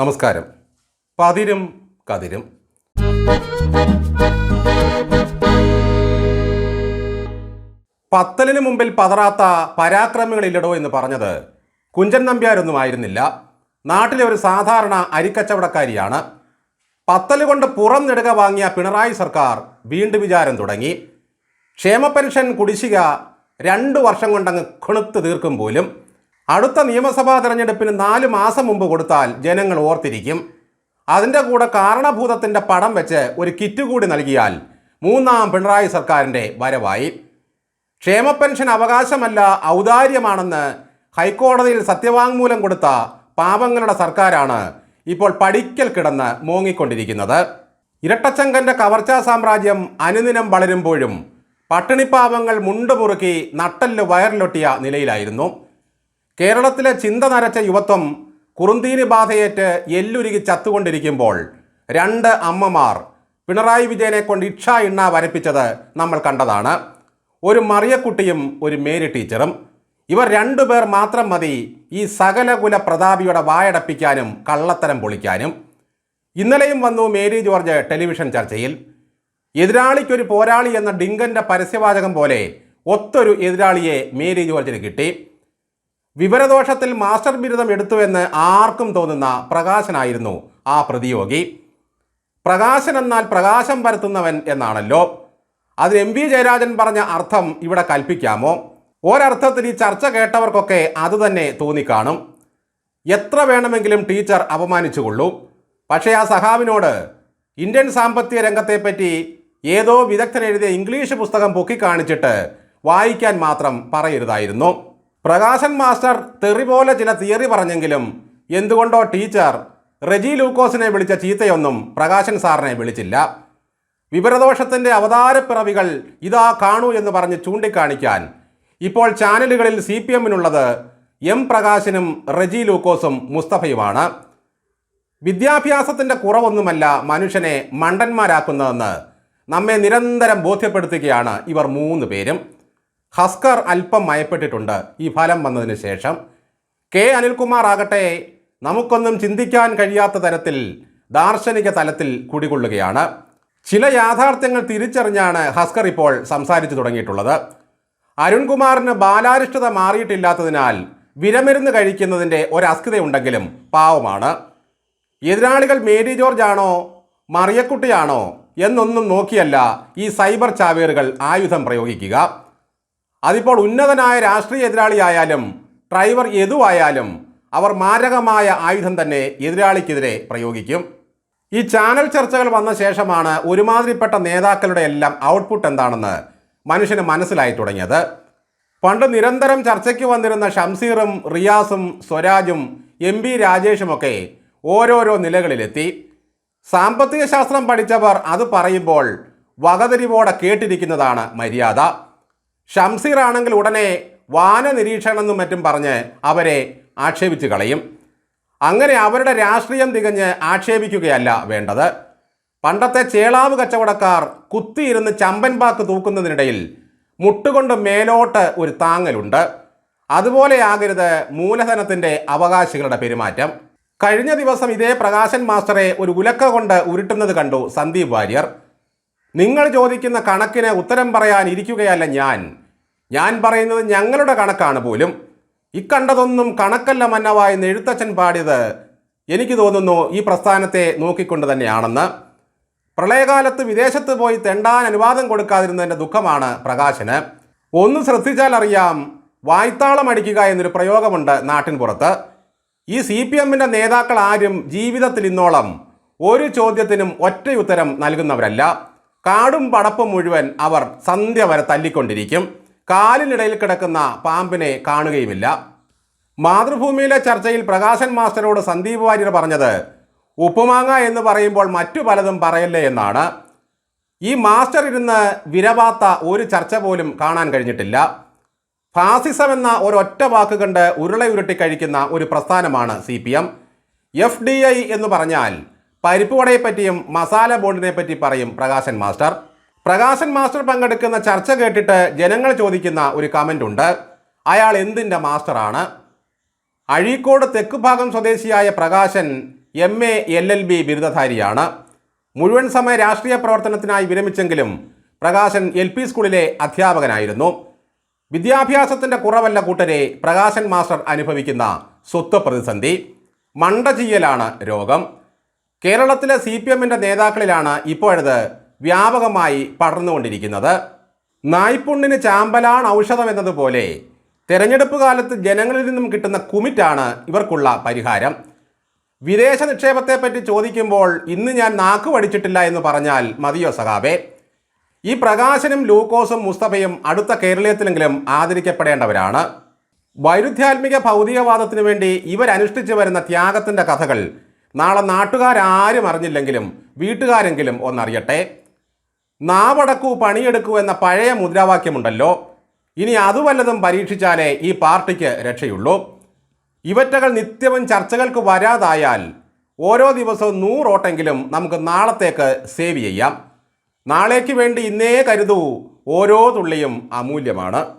നമസ്കാരം. പതിരും കതിരും. പത്തലിന് മുമ്പിൽ പതറാത്ത പരാക്രമികളില്ലടോ എന്ന് പറഞ്ഞത് കുഞ്ചൻ നമ്പ്യാരൊന്നും ആയിരുന്നില്ല. നാട്ടിലെ ഒരു സാധാരണ അരിക്കച്ചവടക്കാരിയാണ്. പത്തൽ കൊണ്ട് പുറം നെടുക വാങ്ങിയ പിണറായി സർക്കാർ വീണ്ടും വിചാരം തുടങ്ങി. ക്ഷേമ പെൻഷൻ കുടിശ്ശിക രണ്ട് വർഷം കൊണ്ടങ്ങ് കൊണുത്ത് തീർക്കും പോലും. അടുത്ത നിയമസഭാ തെരഞ്ഞെടുപ്പിന് നാല് മാസം മുമ്പ് കൊടുത്താൽ ജനങ്ങൾ ഓർത്തിരിക്കും. അതിന്റെ കൂടെ കാരണഭൂതത്തിന്റെ പടം വെച്ച് ഒരു കിറ്റ് കൂടി നൽകിയാൽ മൂന്നാം പിണറായി സർക്കാരിന്റെ വരവായി. ക്ഷേമ പെൻഷൻ അവകാശമല്ല ഔദാര്യമാണെന്ന് ഹൈക്കോടതിയിൽ സത്യവാങ്മൂലം കൊടുത്ത പാവങ്ങളുടെ സർക്കാരാണ് ഇപ്പോൾ പടിക്കൽ കിടന്ന് മോങ്ങിക്കൊണ്ടിരിക്കുന്നത്. ഇരട്ടച്ചങ്കന്റെ കവർച്ചാ സാമ്രാജ്യം അനുദിനം വളരുമ്പോഴും പട്ടിണിപ്പാവങ്ങൾ മുണ്ടുമുറുക്കി നട്ടൽ വയറിലൊട്ടിയ നിലയിലായിരുന്നു. കേരളത്തിലെ ചിന്ത നരച്ച യുവത്വം കുറുന്തീനി ബാധയേറ്റ് എല്ലുരുകി ചത്തുകൊണ്ടിരിക്കുമ്പോൾ രണ്ട് അമ്മമാർ പിണറായി വിജയനെ കൊണ്ട് ഇക്ഷ ഇണ്ണ വരപ്പിച്ചത് നമ്മൾ കണ്ടതാണ്. ഒരു മറിയക്കുട്ടിയും ഒരു മേരി ടീച്ചറും. ഇവർ രണ്ടു പേർ മാത്രം മതി ഈ സകലകുല പ്രതാപിയുടെ വായടപ്പിക്കാനും കള്ളത്തരം പൊളിക്കാനും. ഇന്നലെയും വന്നു മേരി ജോർജ് ടെലിവിഷൻ ചർച്ചയിൽ. എതിരാളിക്കൊരു പോരാളി എന്ന ഡിങ്കന്റെ പരസ്യവാചകം പോലെ ഒത്തൊരു എതിരാളിയെ മേരി ജോർജിന് കിട്ടി. വിവരദോഷത്തിൽ മാസ്റ്റർ ബിരുദം എടുത്തുവെന്ന് ആർക്കും തോന്നുന്ന പ്രകാശനായിരുന്നു ആ പ്രതിയോഗി. പ്രകാശൻ എന്നാൽ പ്രകാശം പരത്തുന്നവൻ എന്നാണല്ലോ. അതിന് എം വി ജയരാജൻ പറഞ്ഞ അർത്ഥം ഇവിടെ കൽപ്പിക്കാമോ? ഒരർത്ഥത്തിൽ ഈ ചർച്ച കേട്ടവർക്കൊക്കെ അതുതന്നെ തോന്നിക്കാണും. എത്ര വേണമെങ്കിലും ടീച്ചർ അപമാനിച്ചുകൊള്ളൂ. പക്ഷേ ആ സഹാവിനോട് ഇന്ത്യൻ സാമ്പത്തിക രംഗത്തെപ്പറ്റി ഏതോ വിദഗ്ധൻ എഴുതിയ ഇംഗ്ലീഷ് പുസ്തകം പൊക്കിക്കാണിച്ചിട്ട് വായിക്കാൻ മാത്രം പറയരുതായിരുന്നു. പ്രകാശൻ മാസ്റ്റർ തെറി പോലെ ചില തിയറി പറഞ്ഞെങ്കിലും എന്തുകൊണ്ടോ ടീച്ചർ റെജി ലൂക്കോസിനെ വിളിച്ച ചീത്തയൊന്നും പ്രകാശൻ സാറിനെ വിളിച്ചില്ല. വിവരദോഷത്തിന്റെ അവതാരപ്പിറവികൾ ഇതാ കാണൂ എന്ന് പറഞ്ഞ് ചൂണ്ടിക്കാണിക്കാൻ ഇപ്പോൾ ചാനലുകളിൽ സി പി എമ്മിനുള്ളത് എം പ്രകാശനും റെജി ലൂക്കോസും മുസ്തഫയുമാണ്. വിദ്യാഭ്യാസത്തിന്റെ കുറവൊന്നുമല്ല മനുഷ്യനെ മണ്ടന്മാരാക്കുന്നതെന്ന് നമ്മെ നിരന്തരം ബോധ്യപ്പെടുത്തുകയാണ് ഇവർ മൂന്ന് പേരും. ഹസ്കർ അല്പം മയപ്പെട്ടിട്ടുണ്ട്. ഈ ഫലം വന്നതിന് ശേഷം. കെ അനിൽകുമാർ ആകട്ടെ നമുക്കൊന്നും ചിന്തിക്കാൻ കഴിയാത്ത തരത്തിൽ ദാർശനിക തലത്തിൽ കുടികൊള്ളുകയാണ്. ചില യാഥാർത്ഥ്യങ്ങൾ തിരിച്ചറിഞ്ഞാണ് ഹസ്കർ ഇപ്പോൾ സംസാരിച്ചു തുടങ്ങിയിട്ടുള്ളത്. അരുൺകുമാറിന് ബാലാരിഷ്ടത മാറിയിട്ടില്ലാത്തതിനാൽ വിരമരുന്ന് കഴിക്കുന്നതിന്റെ ഒരസ്കിതയുണ്ടെങ്കിലും പാവമാണ്. എതിരാളികൾ മേരി ജോർജ് ആണോ മറിയക്കുട്ടിയാണോ എന്നൊന്നും നോക്കിയല്ല ഈ സൈബർ ചാവേറുകൾ ആയുധം പ്രയോഗിക്കുക. അതിപ്പോൾ ഉന്നതനായ രാഷ്ട്രീയ എതിരാളിയായാലും ഡ്രൈവർ എതുവായാലും അവർ മാരകമായ ആയുധം തന്നെ എതിരാളിക്കെതിരെ പ്രയോഗിക്കും. ഈ ചാനൽ ചർച്ചകൾ വന്ന ശേഷമാണ് ഒരുമാതിരിപ്പെട്ട നേതാക്കളുടെ എല്ലാം ഔട്ട്പുട്ട് എന്താണെന്ന് മനുഷ്യന് മനസ്സിലായി തുടങ്ങിയത്. പണ്ട് നിരന്തരം ചർച്ചയ്ക്ക് വന്നിരുന്ന ഷംസീറും റിയാസും സ്വരാജും എം പി രാജേഷുമൊക്കെ ഓരോരോ നിലകളിലെത്തി. സാമ്പത്തിക ശാസ്ത്രം പഠിച്ചവർ അത് പറയുമ്പോൾ വകതിരിവോടെ കേട്ടിരിക്കുന്നതാണ് മര്യാദ. ഷംസീർ ആണെങ്കിൽ ഉടനെ വാന നിരീക്ഷണം എന്നും മറ്റും പറഞ്ഞ് അവരെ ആക്ഷേപിച്ച് കളയും. അങ്ങനെ അവരുടെ രാഷ്ട്രീയം തികഞ്ഞ് ആക്ഷേപിക്കുകയല്ല വേണ്ടത്. പണ്ടത്തെ ചേളാവ് കച്ചവടക്കാർ കുത്തിയിരുന്ന് ചമ്പൻപാക്ക് തൂക്കുന്നതിനിടയിൽ മുട്ടുകൊണ്ട് മേലോട്ട് ഒരു താങ്ങലുണ്ട്. അതുപോലെയാകരുത് മൂലധനത്തിന്റെ അവകാശികളുടെ പെരുമാറ്റം. കഴിഞ്ഞ ദിവസം ഇതേ പ്രകാശൻ മാസ്റ്ററെ ഒരു ഉലക്ക കൊണ്ട് ഉരുട്ടുന്നത് കണ്ടു സന്ദീപ് വാര്യർ. നിങ്ങൾ ചോദിക്കുന്ന കണക്കിന് ഉത്തരം പറയാൻ ഇരിക്കുകയല്ല ഞാൻ. ഞാൻ പറയുന്നത് ഞങ്ങളുടെ കണക്കാണ് പോലും. ഇക്കണ്ടതൊന്നും കണക്കല്ല മന്നവായി എഴുത്തച്ഛൻ പാടിയത് എനിക്ക് തോന്നുന്നു ഈ പ്രസ്ഥാനത്തെ നോക്കിക്കൊണ്ട് തന്നെയാണെന്ന്. പ്രളയകാലത്ത് വിദേശത്ത് പോയി തെണ്ടാൻ അനുവാദം കൊടുക്കാതിരുന്നതിന്റെ ദുഃഖമാണ് പ്രകാശന്. ഒന്ന് ശ്രദ്ധിച്ചാൽ അറിയാം വായ്ത്താളം അടിക്കുക എന്നൊരു പ്രയോഗമുണ്ട് നാട്ടിൻ പുറത്ത്. ഈ സി പി എമ്മിന്റെ നേതാക്കൾ ആരും ജീവിതത്തിൽ ഇന്നോളം ഒരു ചോദ്യത്തിനും ഒറ്റയുത്തരം നൽകുന്നവരല്ല. കാടും പടപ്പും മുഴുവൻ അവർ സന്ധ്യ വരെ തല്ലിക്കൊണ്ടിരിക്കും. കാലിനിടയിൽ കിടക്കുന്ന പാമ്പിനെ കാണുകയുമില്ല. മാതൃഭൂമിയിലെ ചർച്ചയിൽ പ്രകാശൻ മാസ്റ്ററോട് സന്ദീപ് വാര്യർ പറഞ്ഞത് ഉപ്പുമാങ്ങ എന്ന് പറയുമ്പോൾ മറ്റു പലതും പറയല്ലേ എന്നാണ്. ഈ മാസ്റ്റർ ഇരുന്ന് വിരവാത്ത ഒരു ചർച്ച പോലും കാണാൻ കഴിഞ്ഞിട്ടില്ല. ഫാസിസം എന്ന ഒരൊറ്റ വാക്ക് കണ്ട് ഉരുളയുരുട്ടി കഴിക്കുന്ന ഒരു പ്രസ്ഥാനമാണ് C P M. F D I എന്ന് പറഞ്ഞാൽ പരിപ്പ് വടയെ പറ്റിയും മസാല ബോണ്ടിനെ പറ്റി പറയും പ്രകാശൻ മാസ്റ്റർ. പ്രകാശൻ മാസ്റ്റർ പങ്കെടുക്കുന്ന ചർച്ച കേട്ടിട്ട് ജനങ്ങൾ ചോദിക്കുന്ന ഒരു കമന്റ് ഉണ്ട്. അയാൾ എന്തിന്റെ മാസ്റ്ററാണ്? അഴീക്കോട് തെക്ക് ഭാഗം സ്വദേശിയായ Prakashan M A L L B ബിരുദധാരിയാണ്. മുഴുവൻ സമയ രാഷ്ട്രീയ പ്രവർത്തനത്തിനായി വിരമിച്ചെങ്കിലും പ്രകാശൻ എൽ പി സ്കൂളിലെ അധ്യാപകനായിരുന്നു. വിദ്യാഭ്യാസത്തിന്റെ കുറവല്ല കൂട്ടരെ പ്രകാശൻ മാസ്റ്റർ അനുഭവിക്കുന്ന സ്വത്ത് പ്രതിസന്ധി. മണ്ട ചെയ്യലാണ് രോഗം. കേരളത്തിലെ സി പി എമ്മിന്റെ നേതാക്കളിലാണ് ഇപ്പോഴത് വ്യാപകമായി പടർന്നുകൊണ്ടിരിക്കുന്നത്. നായ്പുണ്ണിന് ചാമ്പലാണ് ഔഷധം എന്നതുപോലെ തെരഞ്ഞെടുപ്പ് കാലത്ത് ജനങ്ങളിൽ നിന്നും കിട്ടുന്ന കുമിറ്റാണ് ഇവർക്കുള്ള പരിഹാരം. വിദേശ നിക്ഷേപത്തെപ്പറ്റി ചോദിക്കുമ്പോൾ ഇന്ന് ഞാൻ നാക്ക് പഠിച്ചിട്ടില്ല എന്ന് പറഞ്ഞാൽ മതിയോ സഖാബേ ഈ പ്രകാശനും ലൂക്കോസും മുസ്തഫയും അടുത്ത കേരളീയത്തിലെങ്കിലും ആദരിക്കപ്പെടേണ്ടവരാണ്. വൈരുദ്ധ്യാത്മിക ഭൗതികവാദത്തിനു വേണ്ടി ഇവരനുഷ്ഠിച്ചു വരുന്ന ത്യാഗത്തിന്റെ കഥകൾ നാളെ നാട്ടുകാരാരും അറിഞ്ഞില്ലെങ്കിലും വീട്ടുകാരെങ്കിലും ഒന്നറിയട്ടെ. നാവടക്കൂ പണിയെടുക്കൂ എന്ന പഴയ മുദ്രാവാക്യമുണ്ടല്ലോ. ഇനി അത് വല്ലതും പരീക്ഷിച്ചാലേ ഈ പാർട്ടിക്ക് രക്ഷയുള്ളൂ. ഇവറ്റകൾ നിത്യവും ചർച്ചകൾക്ക് വരാതായാൽ ഓരോ ദിവസവും നൂറോട്ടെങ്കിലും നമുക്ക് നാളത്തേക്ക് സേവ് ചെയ്യാം. നാളേക്ക് വേണ്ടി ഇന്നേ കരുതൂ. ഓരോ തുള്ളിയും അമൂല്യമാണ്.